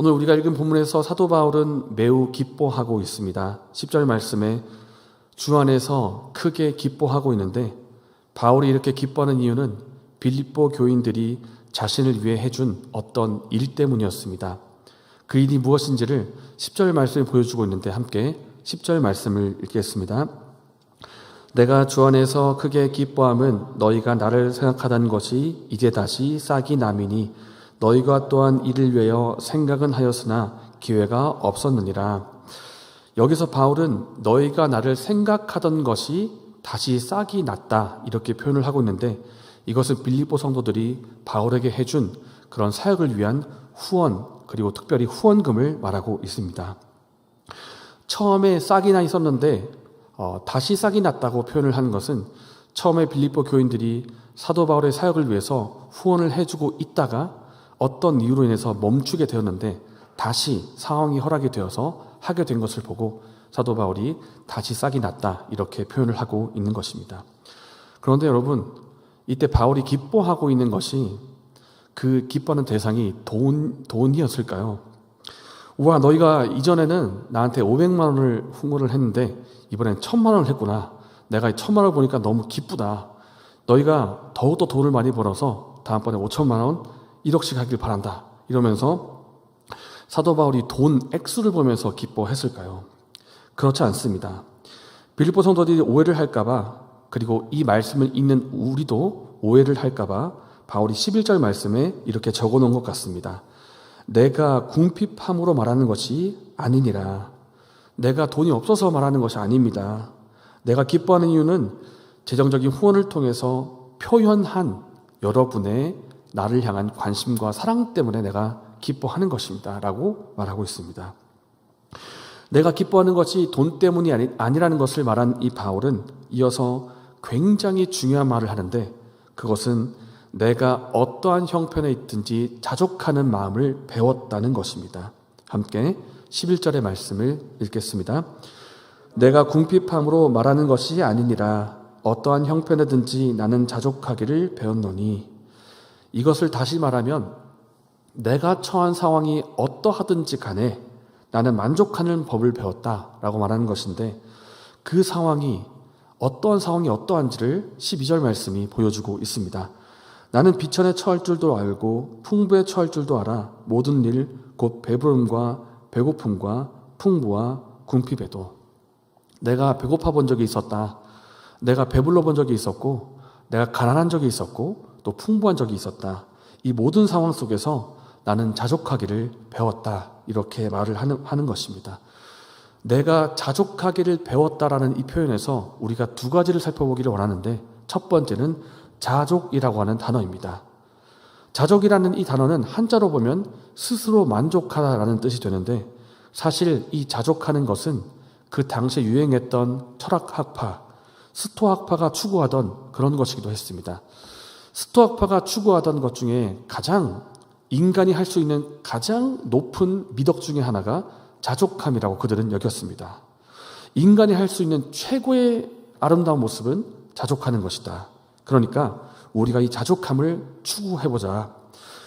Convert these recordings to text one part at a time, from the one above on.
오늘 우리가 읽은 본문에서 사도 바울은 매우 기뻐하고 있습니다. 10절 말씀에 주 안에서 크게 기뻐하고 있는데 바울이 이렇게 기뻐하는 이유는 빌립보 교인들이 자신을 위해 해준 어떤 일 때문이었습니다. 그 일이 무엇인지를 10절 말씀에 보여주고 있는데 함께 10절 말씀을 읽겠습니다. 내가 주 안에서 크게 기뻐함은 너희가 나를 생각하던 것이 이제 다시 싹이 남이니 너희가 또한 이를 위하여 생각은 하였으나 기회가 없었느니라. 여기서 바울은 너희가 나를 생각하던 것이 다시 싹이 났다 이렇게 표현을 하고 있는데 이것은 빌립보 성도들이 바울에게 해준 그런 사역을 위한 후원 그리고 특별히 후원금을 말하고 있습니다. 처음에 싹이 나 있었는데 어, 다시 싹이 났다고 표현을 하는 것은 처음에 빌립보 교인들이 사도 바울의 사역을 위해서 후원을 해주고 있다가 어떤 이유로 인해서 멈추게 되었는데 다시 상황이 허락이 되어서 하게 된 것을 보고 사도 바울이 다시 싹이 났다 이렇게 표현을 하고 있는 것입니다. 그런데 여러분 이때 바울이 기뻐하고 있는 것이 그 기뻐하는 대상이 돈 돈이었을까요? 우와 너희가 이전에는 나한테 500만 원을 후원을 했는데 이번엔 1000만 원을 했구나. 내가 1000만 원을 보니까 너무 기쁘다. 너희가 더욱더 돈을 많이 벌어서 다음번에 5천만 원 1억씩 하길 바란다. 이러면서 사도 바울이 돈 액수를 보면서 기뻐했을까요? 그렇지 않습니다. 빌립보 성도들이 오해를 할까봐 그리고 이 말씀을 읽는 우리도 오해를 할까봐 바울이 11절 말씀에 이렇게 적어 놓은 것 같습니다. 내가 궁핍함으로 말하는 것이 아니니라. 내가 돈이 없어서 말하는 것이 아닙니다. 내가 기뻐하는 이유는 재정적인 후원을 통해서 표현한 여러분의 나를 향한 관심과 사랑 때문에 내가 기뻐하는 것입니다. 라고 말하고 있습니다. 내가 기뻐하는 것이 돈 때문이 아니, 아니라는 것을 말한 이 바울은 이어서 굉장히 중요한 말을 하는데 그것은 내가 어떠한 형편에 있든지 자족하는 마음을 배웠다는 것입니다. 함께 11절의 말씀을 읽겠습니다. 내가 궁핍함으로 말하는 것이 아니니라 어떠한 형편에든지 나는 자족하기를 배웠노니 이것을 다시 말하면 내가 처한 상황이 어떠하든지 간에 나는 만족하는 법을 배웠다라고 말하는 것인데 그 상황이 어떠한 상황이 어떠한지를 12절 말씀이 보여주고 있습니다. 나는 비천에 처할 줄도 알고 풍부에 처할 줄도 알아 모든 일 곧 배부름과 배고픔과 풍부와 궁핍에도 내가 배고파 본 적이 있었다. 내가 배불러 본 적이 있었고 내가 가난한 적이 있었고 또 풍부한 적이 있었다. 이 모든 상황 속에서 나는 자족하기를 배웠다. 이렇게 말을 하는, 하는 것입니다. 내가 자족하기를 배웠다라는 이 표현에서 우리가 두 가지를 살펴보기를 원하는데 첫 번째는 자족이라고 하는 단어입니다. 자족이라는 이 단어는 한자로 보면 스스로 만족하다라는 뜻이 되는데 사실 이 자족하는 것은 그 당시에 유행했던 철학학파, 스토학파가 추구하던 그런 것이기도 했습니다. 스토학파가 추구하던 것 중에 가장 인간이 할 수 있는 가장 높은 미덕 중의 하나가 자족함이라고 그들은 여겼습니다. 인간이 할 수 있는 최고의 아름다운 모습은 자족하는 것이다. 그러니까 우리가 이 자족함을 추구해보자.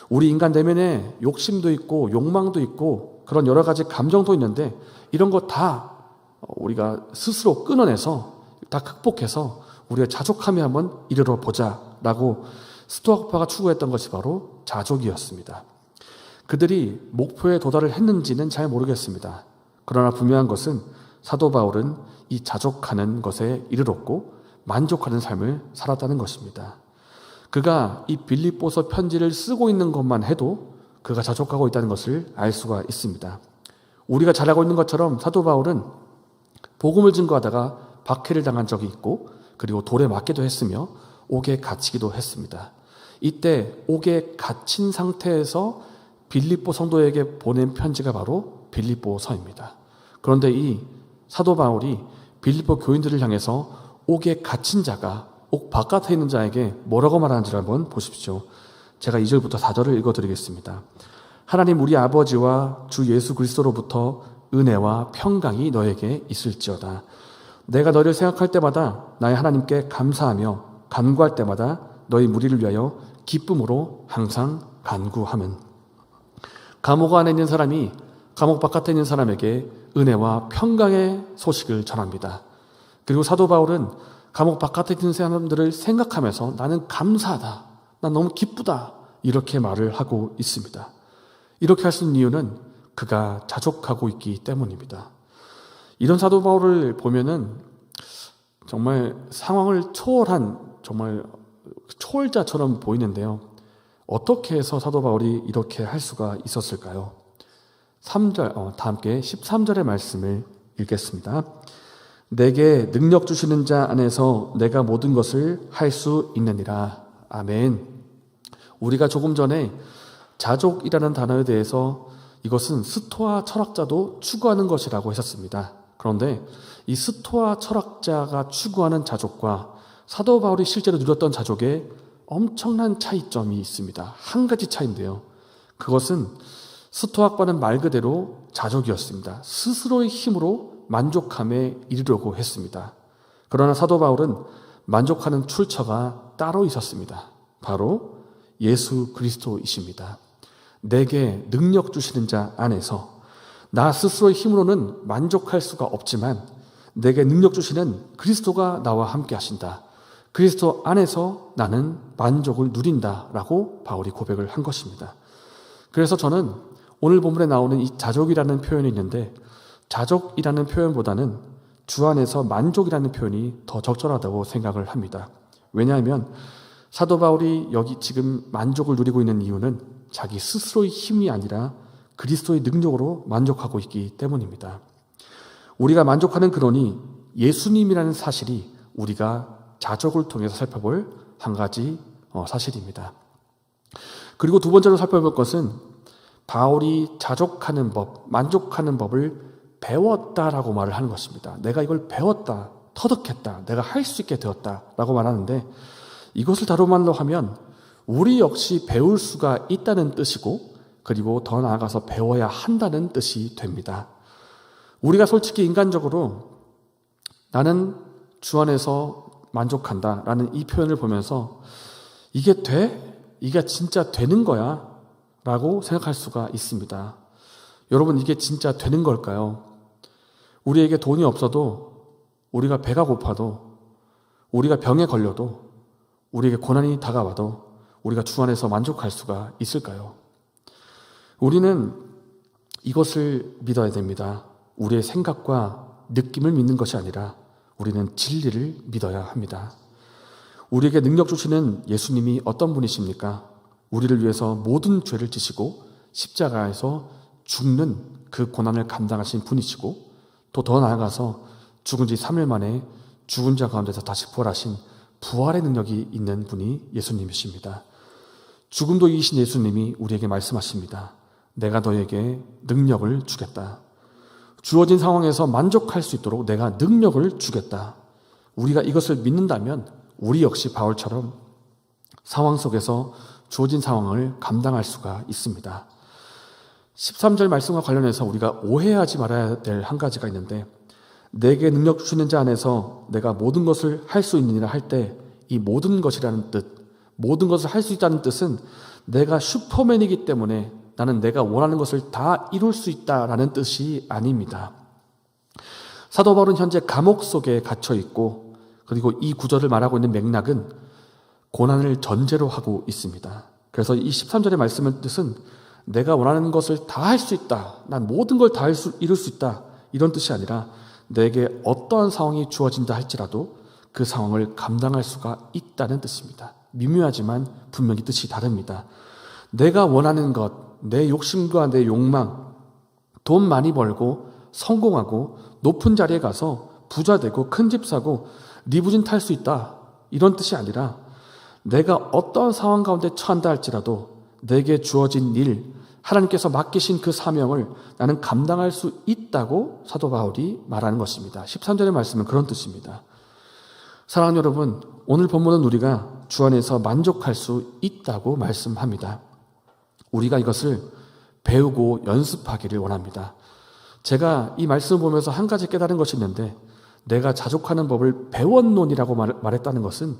우리 인간 내면에 욕심도 있고 욕망도 있고 그런 여러 가지 감정도 있는데 이런 거 다 우리가 스스로 끊어내서 다 극복해서 우리가 자족함에 한번 이르러 보자 라고 스토아파가 추구했던 것이 바로 자족이었습니다. 그들이 목표에 도달을 했는지는 잘 모르겠습니다. 그러나 분명한 것은 사도 바울은 이 자족하는 것에 이르렀고 만족하는 삶을 살았다는 것입니다. 그가 이 빌립보서 편지를 쓰고 있는 것만 해도 그가 자족하고 있다는 것을 알 수가 있습니다. 우리가 잘 알고 있는 것처럼 사도 바울은 복음을 증거하다가 박해를 당한 적이 있고 그리고 돌에 맞기도 했으며 옥에 갇히기도 했습니다. 이때 옥에 갇힌 상태에서 빌립보 성도에게 보낸 편지가 바로 빌립보서입니다. 그런데 이 사도 바울이 빌립보 교인들을 향해서 옥에 갇힌 자가 옥 바깥에 있는 자에게 뭐라고 말하는지를 한번 보십시오. 제가 2절부터 4절을 읽어 드리겠습니다. 하나님 우리 아버지와 주 예수 그리스도로부터 은혜와 평강이 너에게 있을지어다. 내가 너를 생각할 때마다 나의 하나님께 감사하며 간구할 때마다 너희 무리를 위하여 기쁨으로 항상 간구하면 감옥 안에 있는 사람이 감옥 바깥에 있는 사람에게 은혜와 평강의 소식을 전합니다. 그리고 사도 바울은 감옥 바깥에 있는 사람들을 생각하면서 나는 감사하다. 난 너무 기쁘다. 이렇게 말을 하고 있습니다. 이렇게 할 수 있는 이유는 그가 자족하고 있기 때문입니다. 이런 사도 바울을 보면은 정말 상황을 초월한 정말 초월자처럼 보이는데요. 어떻게 해서 사도 바울이 이렇게 할 수가 있었을까요? 3절, 어, 다 함께 13절의 말씀을 읽겠습니다. 내게 능력 주시는 자 안에서 내가 모든 것을 할 수 있느니라. 아멘. 우리가 조금 전에 자족이라는 단어에 대해서 이것은 스토아 철학자도 추구하는 것이라고 했었습니다. 그런데 이 스토아 철학자가 추구하는 자족과 사도 바울이 실제로 누렸던 자족에 엄청난 차이점이 있습니다. 한 가지 차이인데요. 그것은 스토아과는 말 그대로 자족이었습니다. 스스로의 힘으로 만족함에 이르려고 했습니다. 그러나 사도 바울은 만족하는 출처가 따로 있었습니다. 바로 예수 그리스도이십니다. 내게 능력 주시는 자 안에서 나 스스로의 힘으로는 만족할 수가 없지만 내게 능력 주시는 그리스도가 나와 함께 하신다. 그리스도 안에서 나는 만족을 누린다라고 바울이 고백을 한 것입니다. 그래서 저는 오늘 본문에 나오는 이 자족이라는 표현이 있는데 자족이라는 표현보다는 주 안에서 만족이라는 표현이 더 적절하다고 생각을 합니다. 왜냐하면 사도 바울이 여기 지금 만족을 누리고 있는 이유는 자기 스스로의 힘이 아니라 그리스도의 능력으로 만족하고 있기 때문입니다. 우리가 만족하는 근원이 예수님이라는 사실이 우리가 자족을 통해서 살펴볼 한 가지 어, 사실입니다. 그리고 두 번째로 살펴볼 것은 바울이 자족하는 법, 만족하는 법을 배웠다라고 말을 하는 것입니다. 내가 이걸 배웠다, 터득했다, 내가 할 수 있게 되었다라고 말하는데 이것을 다른 말로 하면 우리 역시 배울 수가 있다는 뜻이고 그리고 더 나아가서 배워야 한다는 뜻이 됩니다. 우리가 솔직히 인간적으로 나는 주 안에서 만족한다 라는 이 표현을 보면서 이게 돼? 이게 진짜 되는 거야? 라고 생각할 수가 있습니다. 여러분, 이게 진짜 되는 걸까요? 우리에게 돈이 없어도, 우리가 배가 고파도, 우리가 병에 걸려도, 우리에게 고난이 다가와도, 우리가 주 안에서 만족할 수가 있을까요? 우리는 이것을 믿어야 됩니다. 우리의 생각과 느낌을 믿는 것이 아니라 우리는 진리를 믿어야 합니다. 우리에게 능력 주시는 예수님이 어떤 분이십니까? 우리를 위해서 모든 죄를 지시고 십자가에서 죽는 그 고난을 감당하신 분이시고 또 더 나아가서 죽은 지 3일 만에 죽은 자 가운데서 다시 부활하신 부활의 능력이 있는 분이 예수님이십니다. 죽음도 이기신 예수님이 우리에게 말씀하십니다. 내가 너에게 능력을 주겠다. 주어진 상황에서 만족할 수 있도록 내가 능력을 주겠다. 우리가 이것을 믿는다면 우리 역시 바울처럼 상황 속에서 주어진 상황을 감당할 수가 있습니다. 13절 말씀과 관련해서 우리가 오해하지 말아야 될 한 가지가 있는데 내게 능력 주시는 자 안에서 내가 모든 것을 할 수 있느니라 할 때 이 모든 것이라는 뜻, 모든 것을 할 수 있다는 뜻은 내가 슈퍼맨이기 때문에 나는 내가 원하는 것을 다 이룰 수 있다라는 뜻이 아닙니다. 사도 바울은 현재 감옥 속에 갇혀 있고 그리고 이 구절을 말하고 있는 맥락은 고난을 전제로 하고 있습니다. 그래서 이 13절의 말씀의 뜻은 내가 원하는 것을 다 할 수 있다. 난 모든 걸 다 이룰 수 있다. 이런 뜻이 아니라 내게 어떠한 상황이 주어진다 할지라도 그 상황을 감당할 수가 있다는 뜻입니다. 미묘하지만 분명히 뜻이 다릅니다. 내가 원하는 것, 내 욕심과 내 욕망, 돈 많이 벌고 성공하고 높은 자리에 가서 부자 되고 큰 집 사고 리부진 탈 수 있다. 이런 뜻이 아니라 내가 어떤 상황 가운데 처한다 할지라도 내게 주어진 일, 하나님께서 맡기신 그 사명을 나는 감당할 수 있다고 사도 바울이 말하는 것입니다. 13절의 말씀은 그런 뜻입니다. 사랑하는 여러분, 오늘 본문은 우리가 주 안에서 만족할 수 있다고 말씀합니다. 우리가 이것을 배우고 연습하기를 원합니다. 제가 이 말씀을 보면서 한 가지 깨달은 것이 있는데 내가 자족하는 법을 배웠노니라고 말했다는 것은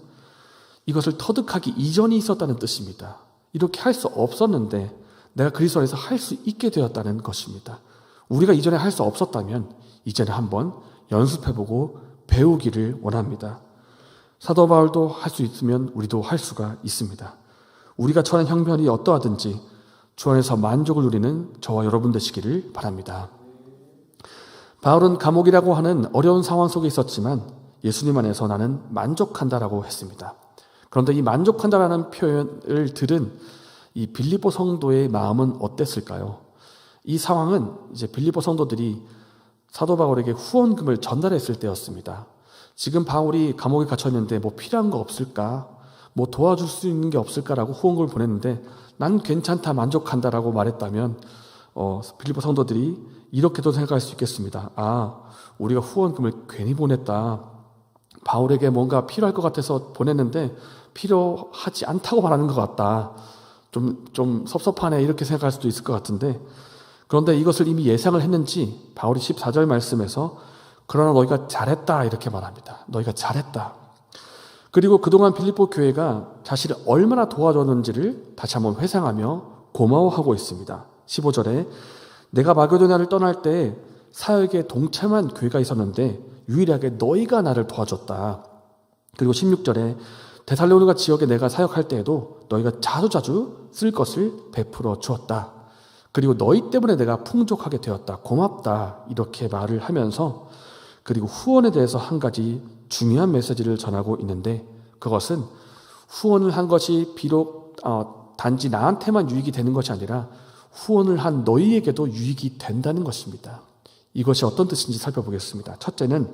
이것을 터득하기 이전이 있었다는 뜻입니다. 이렇게 할 수 없었는데 내가 그리스도 안에서 할 수 있게 되었다는 것입니다. 우리가 이전에 할 수 없었다면 이제는 한번 연습해보고 배우기를 원합니다. 사도 바울도 할 수 있으면 우리도 할 수가 있습니다. 우리가 처한 형편이 어떠하든지 주 안에서 만족을 누리는 저와 여러분 되시기를 바랍니다. 바울은 감옥이라고 하는 어려운 상황 속에 있었지만 예수님 안에서 나는 만족한다라고 했습니다. 그런데 이 만족한다라는 표현을 들은 이 빌리보 성도의 마음은 어땠을까요? 이 상황은 이제 빌리보 성도들이 사도 바울에게 후원금을 전달했을 때였습니다. 지금 바울이 감옥에 갇혔는데 뭐 필요한 거 없을까? 뭐 도와줄 수 있는 게 없을까라고 후원금을 보냈는데 난 괜찮다 만족한다라고 말했다면 어, 빌리보 성도들이 이렇게도 생각할 수 있겠습니다. 아, 우리가 후원금을 괜히 보냈다. 바울에게 뭔가 필요할 것 같아서 보냈는데 필요하지 않다고 말하는 것 같다. 좀, 좀 섭섭하네. 이렇게 생각할 수도 있을 것 같은데 그런데 이것을 이미 예상을 했는지 바울이 14절 말씀에서 그러나 너희가 잘했다. 이렇게 말합니다. 너희가 잘했다. 그리고 그동안 빌립보 교회가 자신을 얼마나 도와줬는지를 다시 한번 회상하며 고마워하고 있습니다. 15절에 내가 마게도냐를 떠날 때 사역에 동참한 교회가 있었는데 유일하게 너희가 나를 도와줬다. 그리고 16절에 데살로니가 지역에 내가 사역할 때에도 너희가 자주자주 쓸 것을 베풀어 주었다. 그리고 너희 때문에 내가 풍족하게 되었다. 고맙다. 이렇게 말을 하면서 그리고 후원에 대해서 한 가지 중요한 메시지를 전하고 있는데 그것은 후원을 한 것이 비록 어, 단지 나한테만 유익이 되는 것이 아니라 후원을 한 너희에게도 유익이 된다는 것입니다. 이것이 어떤 뜻인지 살펴보겠습니다. 첫째는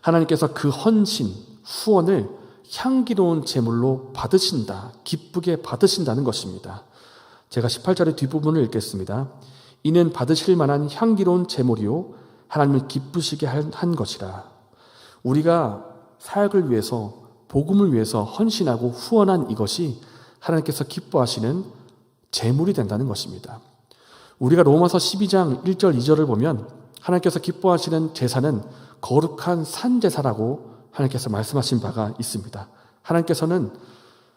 하나님께서 그 헌신, 후원을 향기로운 제물로 받으신다, 기쁘게 받으신다는 것입니다. 제가 18절의 뒷부분을 읽겠습니다. 이는 받으실 만한 향기로운 제물이요 하나님을 기쁘시게 한 것이라. 우리가 사역을 위해서 복음을 위해서 헌신하고 후원한 이것이 하나님께서 기뻐하시는 제물이 된다는 것입니다. 우리가 로마서 12장 1절 2절을 보면 하나님께서 기뻐하시는 제사는 거룩한 산 제사라고 하나님께서 말씀하신 바가 있습니다. 하나님께서는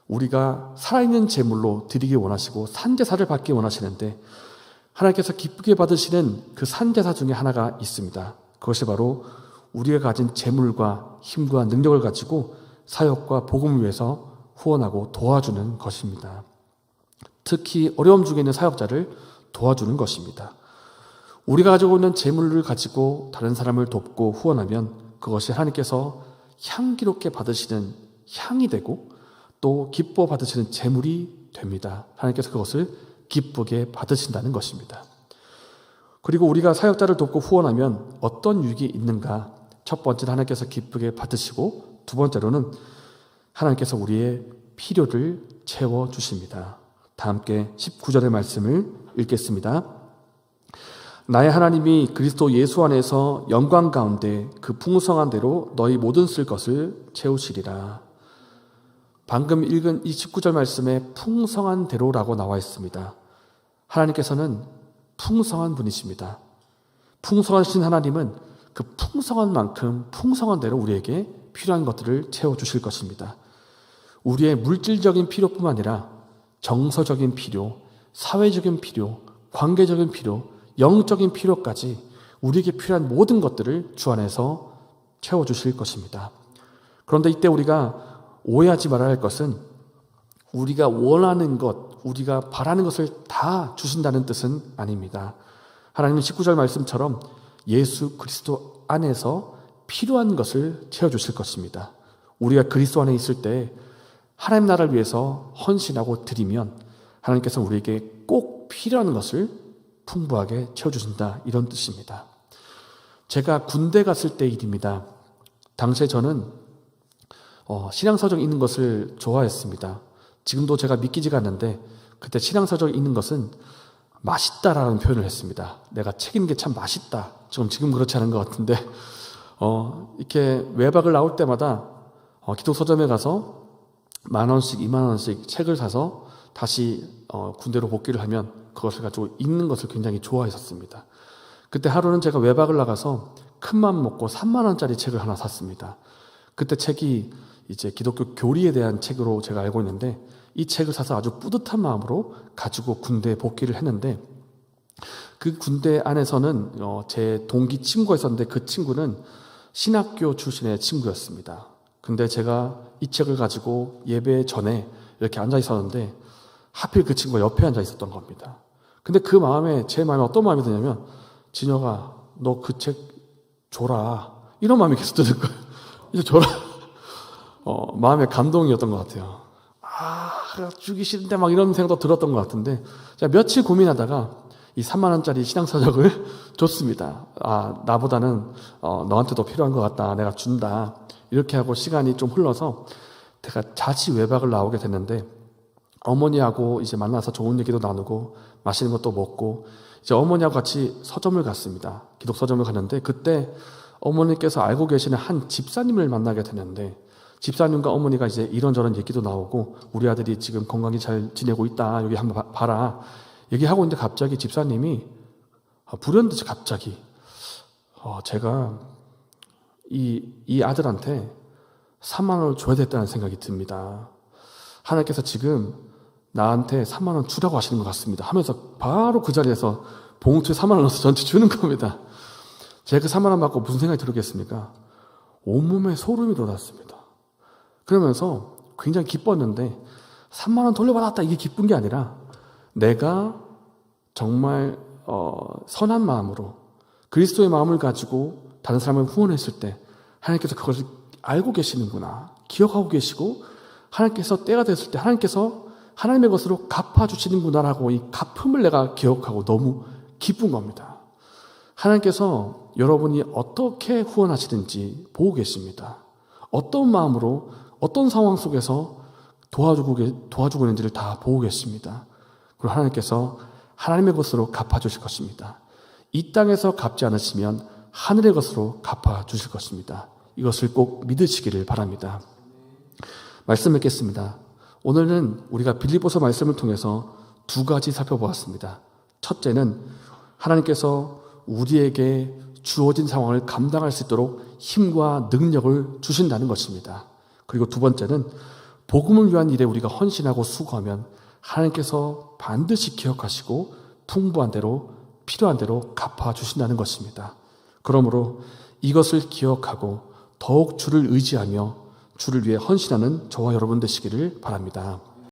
우리가 살아있는 제물로 드리기 원하시고 산제사를 받기 원하시는데 하나님께서 기쁘게 받으시는 그 산제사 중에 하나가 있습니다. 그것이 바로 우리가 가진 재물과 힘과 능력을 가지고 사역과 복음을 위해서 후원하고 도와주는 것입니다. 특히 어려움 중에 있는 사역자를 도와주는 것입니다. 우리가 가지고 있는 재물을 가지고 다른 사람을 돕고 후원하면 그것이 하나님께서 향기롭게 받으시는 향이 되고 또 기뻐 받으시는 재물이 됩니다. 하나님께서 그것을 기쁘게 받으신다는 것입니다. 그리고 우리가 사역자를 돕고 후원하면 어떤 유익이 있는가? 첫 번째는 하나님께서 기쁘게 받으시고 두 번째로는 하나님께서 우리의 필요를 채워 주십니다. 다 함께 19절의 말씀을 읽겠습니다. 나의 하나님이 그리스도 예수 안에서 영광 가운데 그 풍성한 대로 너희 모든 쓸 것을 채우시리라. 방금 읽은 이 19절 말씀에 풍성한 대로라고 나와 있습니다. 하나님께서는 풍성한 분이십니다. 풍성하신 하나님은 그 풍성한 만큼 풍성한 대로 우리에게 필요한 것들을 채워주실 것입니다. 우리의 물질적인 필요뿐만 아니라 정서적인 필요, 사회적인 필요, 관계적인 필요, 영적인 필요까지 우리에게 필요한 모든 것들을 주 안에서 채워주실 것입니다. 그런데 이때 우리가 오해하지 말아야 할 것은 우리가 원하는 것, 우리가 바라는 것을 다 주신다는 뜻은 아닙니다. 하나님은 19절 말씀처럼 예수 그리스도 안에서 필요한 것을 채워주실 것입니다. 우리가 그리스도 안에 있을 때 하나님 나라를 위해서 헌신하고 드리면 하나님께서 우리에게 꼭 필요한 것을 풍부하게 채워주신다. 이런 뜻입니다. 제가 군대 갔을 때 일입니다. 당시에 저는 어, 신앙서적 읽는 것을 좋아했습니다. 지금도 제가 믿기지가 않는데 그때 신앙서적 읽는 것은 맛있다라는 표현을 했습니다. 내가 책 읽는 게참 맛있다. 지금 지금 그렇지 않은 것 같은데 어, 이렇게 외박을 나올 때마다 어, 기독 서점에 가서 만 원씩, 이만 원씩 책을 사서 다시 어, 군대로 복귀를 하면 그것을 가지고 읽는 것을 굉장히 좋아했었습니다. 그때 하루는 제가 외박을 나가서 큰맘 먹고 3만 원짜리 책을 하나 샀습니다. 그때 책이 이제 기독교 교리에 대한 책으로 제가 알고 있는데 이 책을 사서 아주 뿌듯한 마음으로 가지고 군대에 복귀를 했는데 그 군대 안에서는 어, 제 동기 친구가 있었는데 그 친구는 신학교 출신의 친구였습니다. 근데 제가 이 책을 가지고 예배 전에 이렇게 앉아 있었는데 하필 그 친구가 옆에 앉아 있었던 겁니다. 근데 그 마음에 제 마음에 어떤 마음이 드냐면 진혁아 너 그 책 줘라 이런 마음이 계속 드는 거예요. 이제 줘라. 어, 마음의 감동이었던 것 같아요. 아, 주기 싫은데 막 이런 생각도 들었던 것 같은데, 제가 며칠 고민하다가 이 3만 원짜리 신앙서적을 줬습니다. 아, 나보다는, 어, 너한테도 필요한 것 같다. 내가 준다. 이렇게 하고 시간이 좀 흘러서 제가 자취 외박을 나오게 됐는데, 어머니하고 이제 만나서 좋은 얘기도 나누고, 맛있는 것도 먹고, 이제 어머니하고 같이 서점을 갔습니다. 기독 서점을 갔는데, 그때 어머니께서 알고 계시는 한 집사님을 만나게 되는데, 집사님과 어머니가 이제 이런저런 얘기도 나오고 우리 아들이 지금 건강히 잘 지내고 있다. 여기 한번 봐- 봐라. 얘기하고 있는데 갑자기 집사님이 아, 불현듯이 갑자기 어, 제가 이, 이 아들한테 3만 원을 줘야 됐다는 생각이 듭니다. 하나님께서 지금 나한테 3만 원 주라고 하시는 것 같습니다. 하면서 바로 그 자리에서 봉투에 3만 원 넣어서 저한테 주는 겁니다. 제가 그 3만 원 받고 무슨 생각이 들었겠습니까? 온몸에 소름이 돋았습니다 그러면서 굉장히 기뻤는데 3만 원 돌려받았다 이게 기쁜 게 아니라 내가 정말 어, 선한 마음으로 그리스도의 마음을 가지고 다른 사람을 후원했을 때 하나님께서 그것을 알고 계시는구나 기억하고 계시고 하나님께서 때가 됐을 때 하나님께서 하나님의 것으로 갚아주시는구나라고 이 갚음을 내가 기억하고 너무 기쁜 겁니다. 하나님께서 여러분이 어떻게 후원하시는지 보고 계십니다. 어떤 마음으로 어떤 상황 속에서 도와주고, 계- 도와주고 있는지를 다 보고 계십니다. 그리고 하나님께서 하나님의 것으로 갚아주실 것입니다. 이 땅에서 갚지 않으시면 하늘의 것으로 갚아주실 것입니다. 이것을 꼭 믿으시기를 바랍니다. 말씀 맺겠습니다. 오늘은 우리가 빌리보서 말씀을 통해서 두 가지 살펴보았습니다. 첫째는 하나님께서 우리에게 주어진 상황을 감당할 수 있도록 힘과 능력을 주신다는 것입니다. 그리고 두 번째는 복음을 위한 일에 우리가 헌신하고 수고하면 하나님께서 반드시 기억하시고 풍부한 대로 필요한 대로 갚아 주신다는 것입니다. 그러므로 이것을 기억하고 더욱 주를 의지하며 주를 위해 헌신하는 저와 여러분 되시기를 바랍니다.